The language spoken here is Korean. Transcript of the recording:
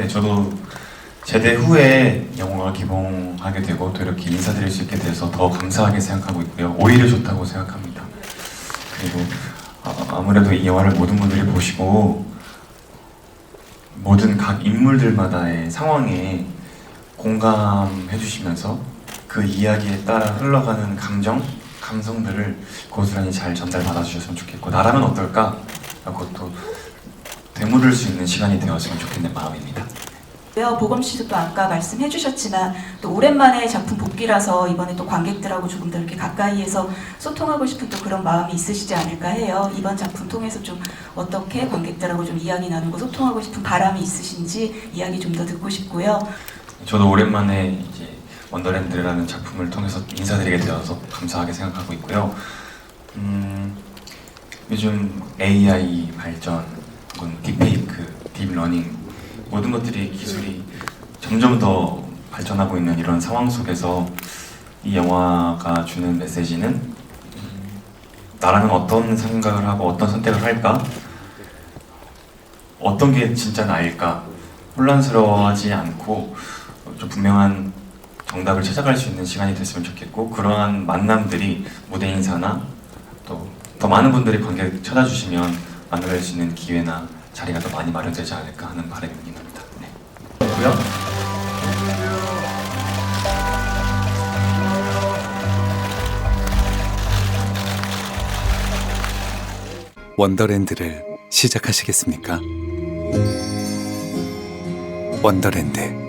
네, 저도 제대 후에 영화가 개봉하게 되고 또 이렇게 인사드릴 수 있게 돼서 더 감사하게 생각하고 있고요. 오히려 좋다고 생각합니다. 그리고 아, 아무래도 이 영화를 모든 분들이 보시고 모든 각 인물들마다의 상황에 공감해 주시면서 그 이야기에 따라 흘러가는 감정, 감성들을 고스란히 잘 전달받아 주셨으면 좋겠고 나라면 어떨까? 또 되물을 수 있는 시간이 되었으면 좋겠는 마음입니다. 요 보검 씨도 또 아까 말씀해 주셨지만 또 오랜만에 작품 복귀라서 이번에 또 관객들하고 조금 더 이렇게 가까이에서 소통하고 싶은 또 그런 마음이 있으시지 않을까 해요. 이번 작품 통해서 좀 어떻게 관객들하고 좀 이야기 나누고 소통하고 싶은 바람이 있으신지 이야기 좀 더 듣고 싶고요. 저도 오랜만에 이제 원더랜드라는 작품을 통해서 인사드리게 되어서 감사하게 생각하고 있고요. 음, 요즘 AI 발전, 딥페이크, 딥러닝 모든 것들이 기술이 점점 더 발전하고 있는 이런 상황 속에서 이 영화가 주는 메시지는 음, 나라는 어떤 생각을 하고 어떤 선택을 할까? 어떤 게 진짜 나일까? 혼란스러워하지 않고 좀 분명한 정답을 찾아갈 수 있는 시간이 됐으면 좋겠고 그러한 만남들이 무대 인사나 또 더 많은 분들이 관객 찾아주시면 만날 수 있는 기회나 자리가 더 많이 마련되지 않을까 하는 바람이 납니다. 네. 고요 원더랜드를 시작하시겠습니까? 원더랜드